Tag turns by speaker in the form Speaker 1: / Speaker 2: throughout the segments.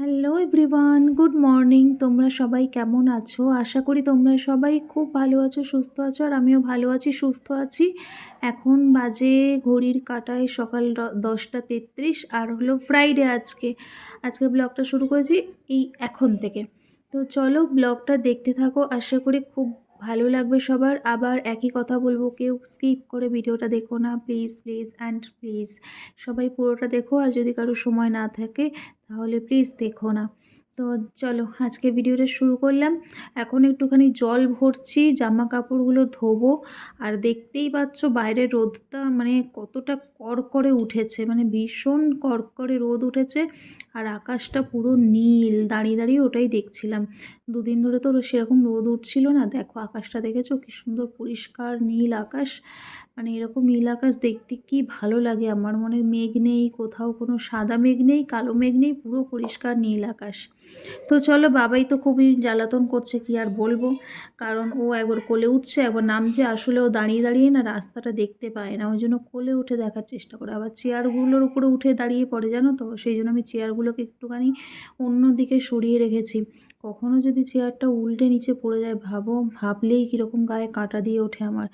Speaker 1: Hello everyone good morning তোমরা সবাই কেমন আছো? আশা করি তোমরা সবাই খুব ভালো আছো, সুস্থ আছো, আর আমিও ভালো আছি, সুস্থ আছি। এখন বাজে ঘড়ির কাটায় সকাল দশটা তেত্রিশ, আর হলো ফ্রাইডে আজকে। আজকে ব্লগটা শুরু করেছি এই এখন থেকে। তো চলো ব্লগটা দেখতে থাকো। আশা করি খুব ভালো লাগবে সবার। আবার একই কথা বলব, কেউ স্কিপ করে ভিডিওটা দেখো না। প্লিজ প্লিজ অ্যান্ড প্লিজ সবাই পুরোটা দেখো। আর যদি কারও সময় না থাকে, তাহলে প্লিজ দেখো না। তো চলো, আজকে ভিডিওটা শুরু করলাম। এখন একটুখানি জল ভরছি, জামা কাপড়গুলো ধোবো। আর দেখতেই পাচ্ছ, বাইরের রোদটা মানে কতটা কড়কড়ে উঠেছে। মানে ভীষণ কড়কড়ে রোদ উঠেছে। আর আকাশটা পুরো নীল, দাঁড়িয়ে দাঁড়িয়ে ওটাই দেখছিলাম। দুদিন ধরে তো সেরকম রোদ উঠছিল না। দেখো আকাশটা দেখেছ? কি সুন্দর পরিষ্কার নীল আকাশ। মানে এরকম নীল আকাশ দেখতে কি ভালো লাগে আমার মনে মেঘ নেই, কোথাও কোনো সাদা মেঘ নেই, কালো মেঘ নেই, পুরো পরিষ্কার নীল আকাশ। তো চলো, বাবাই তো খুবই জ্বালাতন করছে, কি আর বলব? কারণ ও একবার কোলে উঠছে, একবার নামছে, আসলে ও দাঁড়িয়ে দাঁড়িয়ে না রাস্তাটা দেখতে পায় না। ওই জন্য কোলে উঠে দেখার চেষ্টা করে। আবার চেয়ারগুলোর উপরে উঠে দাঁড়িয়ে পড়ে, জানো তো? সেই জন্য আমি চেয়ারগুলোকে একটুখানি অন্য দিকে সরিয়ে রেখেছি। কখনো যদি চেয়ারটা উল্টে নিচে পড়ে যায়, ভাবো, ভাবলেই কীরকম গায়ে কাঁটা দিয়ে ওঠে আমার।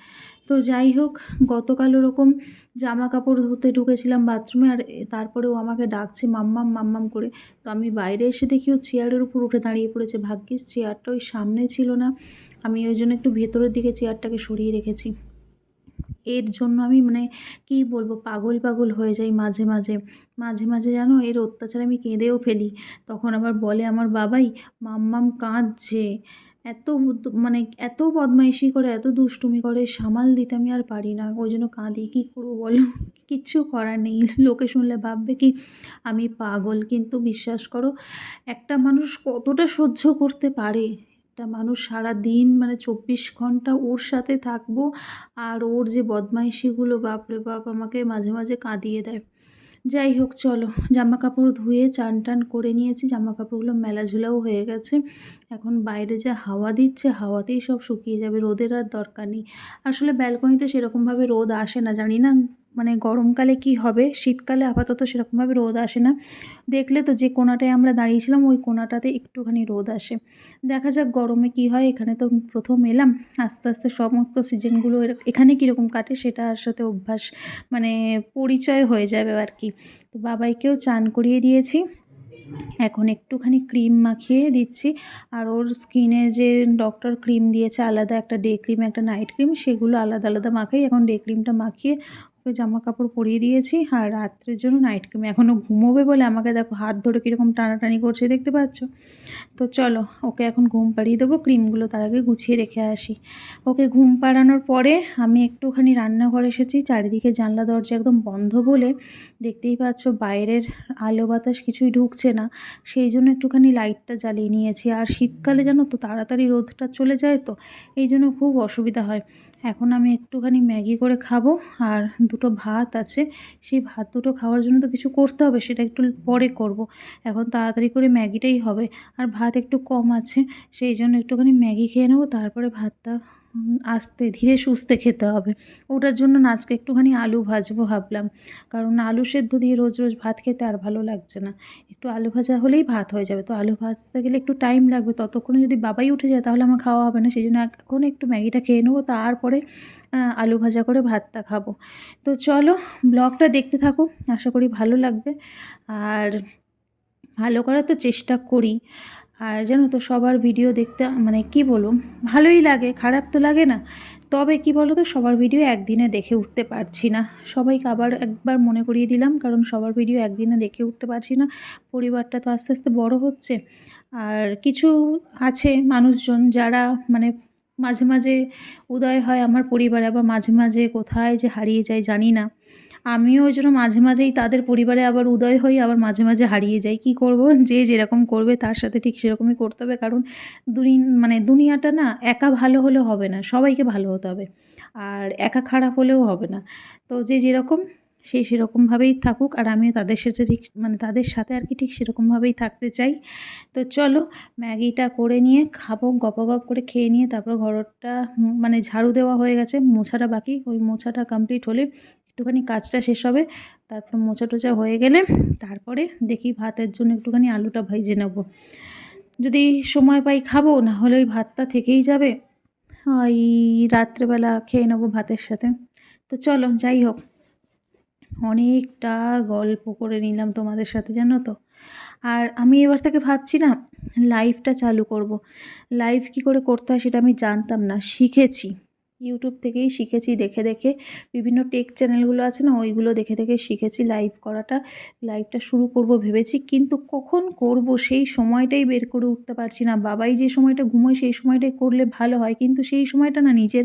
Speaker 1: তো যাই হোক, গতকাল ওরকম জামা কাপড় ধুতে ঢুকেছিলাম বাথরুমে আর তারপরে ও আমাকে ডাকছে মাম্মাম মাম্মাম করে। তো আমি বাইরে এসে দেখি ও চেয়ারের উপর উঠে দাঁড়িয়ে পড়েছে। ভাগ্যিস চেয়ারটা ওই সামনে ছিল না। আমি ওই জন্য একটু ভেতরের দিকে চেয়ারটাকে সরিয়ে রেখেছি। এর জন্য আমি মানে কী বলব, পাগল পাগল হয়ে যাই মাঝে মাঝে। মাঝে মাঝে জানো, এর অত্যাচার আমি কেঁদেও ফেলি। তখন আবার বলে আমার বাবাই, মাম্মাম কাঁদছে। এত মানে এত বদমাইশি করে, এত দুষ্টুমি করে, সামাল দিতে আমি আর পারি না। ওই জন্য কাঁদি, কী করব বলো? কিচ্ছু করার নেই। লোকে শুনলে ভাববে কি আমি পাগল, কিন্তু বিশ্বাস করো, একটা মানুষ কতটা সহ্য করতে পারে? একটা মানুষ সারা দিন মানে চব্বিশ ঘণ্টা ওর সাথে থাকব আর ওর যে বদমাইশিগুলো, বাপরে বাপ, আমাকে মাঝে মাঝে কাঁদিয়ে দেয়। যাই হোক, চলো। জামা কাপড় ধুয়ে চান টান করে নিয়েছি। জামা কাপড়গুলো মেলাঝুলাও হয়ে গেছে। এখন বাইরে যে হাওয়া দিচ্ছে, হাওয়াতেই সব শুকিয়ে যাবে। রোদের আর দরকার নেই। আসলে ব্যালকনিতে সেরকমভাবে রোদ আসে না, জানি না মানে গরমকালে কি হবে? শীতকালে আপাতত সেরকমভাবে রোদ আসে না। দেখলে তো যে কোনাটায় আমরা দাঁড়িয়েছিলাম, ওই কোনাটাতে একটুখানি রোদ আসে। দেখা যাক গরমে কি হয়, এখানে তো প্রথম এলাম। আস্তে আস্তে সমস্ত সিজনগুলো এখানে কীরকম কাটে সেটার সাথে অভ্যাস মানে পরিচয় হয়ে যাবে আর কি। তো বাবাইকেও চান করিয়ে দিয়েছি। এখন একটুখানি ক্রিম মাখিয়ে দিচ্ছি। আর ওর স্কিনে যে ডক্টর ক্রিম দিয়েছে, আলাদা একটা ডে ক্রিম, একটা নাইট ক্রিম, সেগুলো আলাদা আলাদা মাখাই। এখন ডে ক্রিমটা মাখিয়ে ওকে জামা কাপড় পরিয়ে দিয়েছি আর রাত্রের জন্য নাইট ক্রিম এখনও ঘুমোবে বলে আমাকে দেখো হাত ধরে কীরকম টানাটানি করছে, দেখতে পাচ্ছ? তো চলো, ওকে এখন ঘুম পাড়িয়ে দেবো ক্রিমগুলো তার আগে গুছিয়ে রেখে আসি। ওকে ঘুম পাড়ানোর পরে আমি একটুখানি রান্নাঘরে এসেছি, চারিদিকে জানলা দরজা একদম বন্ধ বলে দেখতেই পাচ্ছ বাইরের আলো বাতাস কিছুই ঢুকছে না। সেই জন্য একটুখানি লাইটটা জ্বালিয়ে নিয়েছি। আর শীতকালে জানো তো তাড়াতাড়ি রোদটা চলে যায় তো, এই জন্য খুব অসুবিধা হয়। এখন আমি একটুখানি ম্যাগি করে খাব, আর দুটো ভাত আছে। সেই ভাত দুটো খাওয়ার জন্য তো কিছু করতে হবে, সেটা একটু পরে করব। এখন তাড়াতাড়ি করে ম্যাগিটাই হবে, আর ভাত একটু কম আছে, সেই জন্য একটুখানি ম্যাগি খেয়ে নেব, তারপরে ভাতটা আস্তে ধীরে সুস্থে খেতে হবে। ওটার জন্য আজকে একটুখানি আলু ভাজবো ভাবলাম, কারণ আলু সেদ্ধ দিয়ে রোজ রোজ ভাত খেতে আর ভালো লাগছে না। একটু আলু ভাজা হলেই ভাত হয়ে যাবে, তো আলু ভাজতে গেলে একটু টাইম লাগবে, ততক্ষণে যদি বাবাই উঠে যায় তাহলে আমার খাওয়া হবে না, সেই জন্য এখন একটু ম্যাগিটা খেয়ে নেব, তারপরে আহ, আলু ভাজা করে ভাতটা খাব। তো চলো ব্লগটা দেখতে থাকো আশা করি ভালো লাগবে। আর ভালো করার তো চেষ্টা করি। আর জানো তো সবার ভিডিও দেখতে মানে কি বলব ভালোই লাগে খারাপ তো লাগে না। তবে কি বলো তো সবার ভিডিও একদিনে দেখে উঠতে পারছি না। সবাইকে আবার একবার মনে করিয়ে দিলাম কারণ সবার ভিডিও একদিনে দেখে উঠতে পারছি না। পরিবারটা তো আস্তে আস্তে বড় হচ্ছে। আর কিছু আছে মানুষজন যারা মানে মাঝে মাঝে উদয় হয় আমার পরিবারে, আবার মাঝে মাঝে কোথায় যে হারিয়ে যায় জানি না। আমিও ওই জন্য মাঝে মাঝেই তাদের পরিবারে আবার উদয় হই, আবার মাঝে মাঝে হারিয়ে যাই। কি করব? যে যেরকম করবে তার সাথে ঠিক সেরকমই করতে হবে, কারণ দুনি মানে দুনিয়াটা না একা ভালো হলে হবে না, সবাইকে ভালো হতে হবে। আর একা খারাপ হলেও হবে না। তো যে যেরকম সেই সেরকমভাবেই থাকুক আর আমিও তাদের সাথে ঠিক মানে তাদের সাথে আর কি ঠিক সেরকমভাবেই থাকতে চাই। তো চলো, ম্যাগিটা করে নিয়ে খাব, গপ গপ করে খেয়ে নিয়ে তারপর ঘরটা মানে ঝাড়ু দেওয়া হয়ে গেছে, মোছাটা বাকি, ওই মোছাটা কমপ্লিট হলে একটুখানি কাজটা শেষ হবে, তারপর মোচা টোচা হয়ে গেলে তারপরে দেখি ভাতের জন্য একটুখানি আলুটা ভেজে নেব। যদি সময় পাই খাব, না হলে ওই ভাতটা থেকেই যাবে। ওই রাত্রেবেলা খেয়ে নেব ভাতের সাথে। তো চলো, যাই হোক। অনেকটা গল্প করে নিলাম তোমাদের সাথে, জানো তো আর আমি এবার থেকে ভাবছি না লাইভটা চালু করব। লাইভ কি করে করতে হয় সেটা আমি জানতাম না, শিখেছি ইউটিউব থেকেই শিখেছি, দেখে দেখে। বিভিন্ন টেক চ্যানেলগুলো আছে না, ওইগুলো দেখে দেখে শিখেছি। লাইভ করাটা লাইভটা শুরু করব ভেবেছি, কিন্তু কখন করব সেই সময়টাই বের করে উঠতে পারছি না। বাবাই যে সময়টা ঘুমোয়, সেই সময়টাই করলে ভালো হয়, কিন্তু সেই সময়টা না নিজের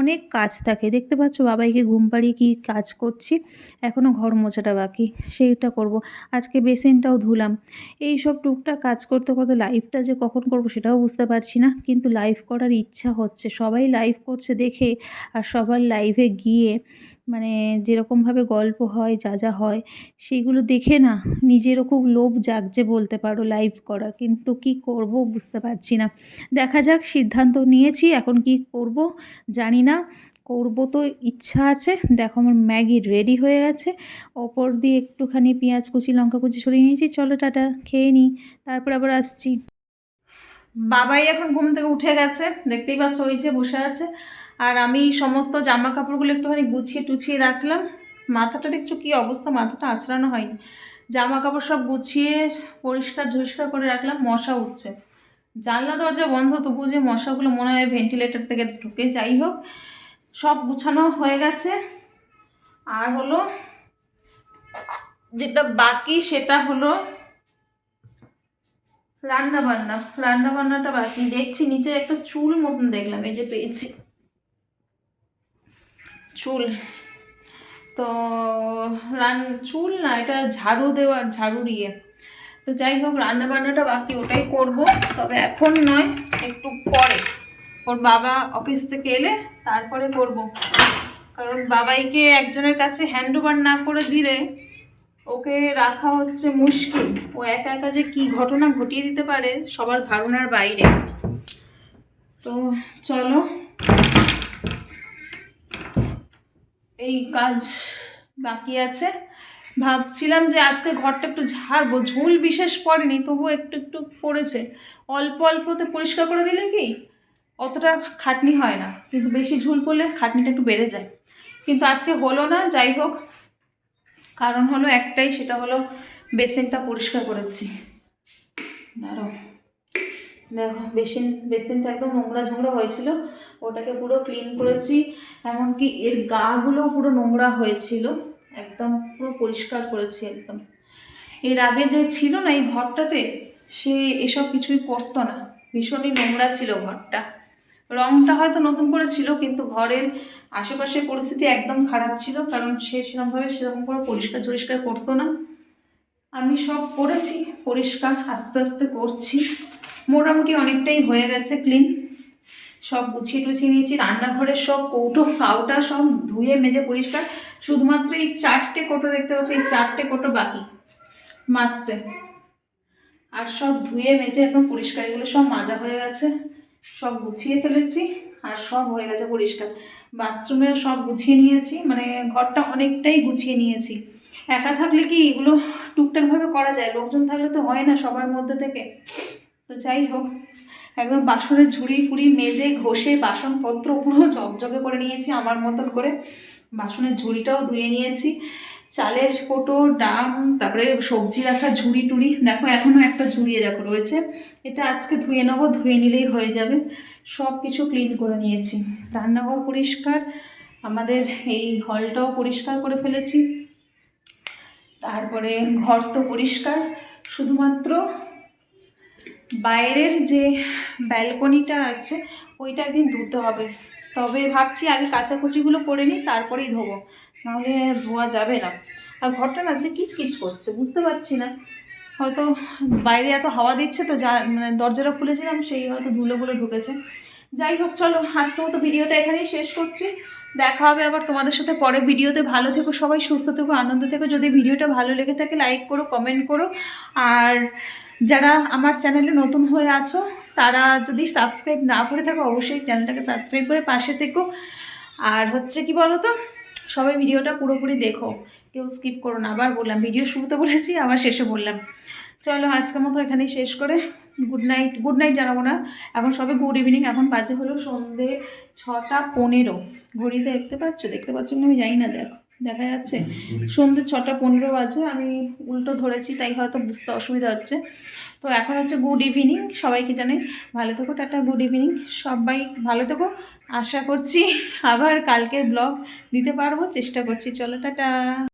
Speaker 1: অনেক কাজ থাকে। দেখতে পাচ্ছ বাবাইকে ঘুম পাড়িয়ে কী কাজ করছি এখনও ঘর মোছাটা বাকি, সেইটা করব। আজকে বেসিনটাও ধুলাম। এই সব টুকটাক কাজ করতে করতে লাইভটা যে কখন করব সেটাও বুঝতে পারছি না, কিন্তু লাইভ করার ইচ্ছা হচ্ছে। সবাই লাইভ করছে দেখে আর সবার লাইভে গিয়ে মানে যেরকমভাবে গল্প হয়, যা যা হয় সেইগুলো দেখে না নিজেরও খুব লোভ জাগছে বলতে পারো লাইভ করা। কিন্তু কি করব বুঝতে পারছি না। দেখা যাক, সিদ্ধান্ত নিয়েছি, এখন কি করব জানি না। করব তো ইচ্ছা আছে। দেখো আমার ম্যাগি রেডি হয়ে গেছে। ওপর দিয়ে একটুখানি পেঁয়াজ কুচি, লঙ্কা কুচি সরিয়ে নিয়েছি। চলো টাটা, খেয়ে নিই তারপর আবার আসছি। বাবাই এখন ঘুম থেকে উঠে গেছে। দেখতেই পাচ্ছ ওই যে বসে আছে। আর আমি সমস্ত জামা কাপড়গুলো একটুখানি গুছিয়ে টুছিয়ে রাখলাম। মাথাটা দেখছ কী অবস্থা? মাথাটা আঁচড়ানো হয়নি। জামা কাপড় সব গুছিয়ে পরিষ্কার ঝরিষ্কার করে রাখলাম, মশা উঠছে। জানলা দরজা বন্ধ, তবু যে মশাগুলো মনে হয় ভেন্টিলেটর থেকে ঢুকে। যাই হোক, সব গুছানো হয়ে গেছে। আর হলো, যেটা বাকি সেটা হলো রান্না বান্না রান্না বান্নাটা বাকি। দেখছি নিচে একটা চুল মতন দেখলাম, এই যে পেয়েছি। চুল। তো রান, চুল না, এটা ঝাড়ু দেওয়ার, ঝাড়ুর ইয়ে। তো যাই হোক, রান্নাবান্নাটা বাকি, ওটাই করব। তবে এখন নয়, একটু পরে। ওর বাবা অফিস থেকে এলে তারপরে করব। কারণ বাবাইকে একজনের কাছে হ্যান্ড ওভার না করে দিলে ওকে রাখা হচ্ছে মুশকিল। ও একা একা যে কী ঘটনা ঘটিয়ে দিতে পারে, সবার ধারণার বাইরে। তো চলো এই কাজ বাকি আছে। ভাবছিলাম যে আজকে ঘরটা একটু ঝাড়বো, ঝুল বিশেষ পড়েনি তবু একটু একটু পড়েছে। অল্প, অল্পতে পরিষ্কার করে দিলে কি অতটা খাটনি হয় না, কিন্তু বেশি ঝুল পড়লে খাটনিটা একটু বেড়ে যায়। কিন্তু আজকে হলো না, যাই হোক। কারণ হলো একটাই, সেটা হলো বেসিনটা পরিষ্কার করেছি। দাঁড়ো দেখো, বেসিন, বেসিনটা একদম নোংরা ঝোংরা হয়েছিল। ওটাকে পুরো ক্লিন করেছি। এমনকি এর গাগুলো পুরো নোংরা হয়েছিল। একদম পুরো পরিষ্কার করেছি একদম। এর আগে যে ছিল না এই ঘরটাতে, সে এসব কিছুই করতো না। ভীষণই নোংরা ছিল ঘরটা। রংটা হয়তো নতুন করে ছিল, কিন্তু ঘরের আশেপাশের পরিস্থিতি একদম খারাপ ছিল, কারণ সে সেরকমভাবে সেরকম করে পরিষ্কার পরিষ্কার করতো না। আমি সব করেছি, পরিষ্কার আস্তে আস্তে করছি। মোটামুটি অনেকটাই হয়ে গেছে ক্লিন সব গুছিয়ে টুছিয়ে নিয়েছি, রান্নাঘরের সব কৌটো, কাউটা সব ধুয়ে মেজে পরিষ্কার। শুধুমাত্র এই চারটে কোটো দেখতে পাচ্ছি, এই চারটে কোটো বাকি, মাজতে। আর সব ধুয়ে মেজে একদম পরিষ্কার, এগুলো সব মাজা হয়ে গেছে। সব গুছিয়ে ফেলেছি, আর সব হয়ে গেছে পরিষ্কার। বাথরুমেও সব গুছিয়ে নিয়েছি মানে ঘরটা অনেকটাই গুছিয়ে নিয়েছি। একা থাকলে কি এগুলো টুকটাকভাবে করা যায়? লোকজন থাকলে তো হয় না সবার মধ্যে থেকে। তো যাই হোক, একদম বাসনের ঝুড়ি ফুড়ি মেজে ঘষে বাসনপত্র পুরো জগজগে করে নিয়েছি আমার মতন করে। বাসনের ঝুড়িটাও ধুয়ে নিয়েছি। চালের কোটো, ডাম, তারপরে সবজি রাখা ঝুড়ি টুড়ি। দেখো এখনও একটা ঝুড়িয়ে দেখো রয়েছে। এটা আজকে ধুয়ে নেব, ধুয়ে নিলেই হয়ে যাবে। সব কিছু ক্লিন করে নিয়েছি। রান্নাঘর পরিষ্কার। আমাদের এই হলটাও পরিষ্কার করে ফেলেছি। তারপরে ঘর তো পরিষ্কার। শুধুমাত্র বাইরের যে ব্যালকনিটা আছে, ওইটা একদিন ধুতে হবে। তবে ভাবছি আগে কাচাকুচিগুলো করে নিই, তারপরেই ধোবো। নাহলে ধোয়া যাবে না। আর ঘরটা না যে কিচকিচ করছে, বুঝতে পারছি না। হয়তো বাইরে এত হাওয়া দিচ্ছে তো যা মানে দরজাটা খুলেছিলাম, সেই হয়তো ধুলোগুলো ঢুকেছে। যাই হোক, চলো আজকে মতো ভিডিওটা এখানেই শেষ করছি। দেখা হবে আবার তোমাদের সাথে পরে ভিডিওতে। ভালো থেকো সবাই, সুস্থ থেকো, আনন্দ থেকো। যদি ভিডিওটা ভালো লেগে থাকে লাইক করো কমেন্ট করো। আর যারা আমার চ্যানেলে নতুন হয়ে আছো, তারা যদি সাবস্ক্রাইব না করে থাকো, অবশ্যই চ্যানেলটাকে সাবস্ক্রাইব করে পাশে থেকো। আর হচ্ছে কি বলো তো সবাই ভিডিওটা পুরোপুরি দেখো। কেউ স্কিপ করো না। আবার বললাম ভিডিও শুরুতে বলেছি, আবার শেষে বললাম। চলো, আজকের মতো এখানেই শেষ করে। গুড নাইট গুড নাইট জানাব না। এখন সবে গুড ইভিনিং এখন বাজে হলো সন্ধে ছটা পনেরো। ঘড়িতে দেখতে পাচ্ছ? দেখতে পাচ্ছ আমি জানি না, দেখো। দেখা যাচ্ছে? সন্ধ্যে ছটা পনেরো বাজে আমি উল্টো ধরেছি তাই হয়তো বুঝতে অসুবিধা হচ্ছে। তো এখন হচ্ছে গুড ইভিনিং সবাইকে জানাই ভালো থেকো টাটা গুড ইভিনিং সবাই ভালো থেকো। আশা করছি আবার কালকের ব্লগ দিতে পারব চেষ্টা করছি। চলো টাটা।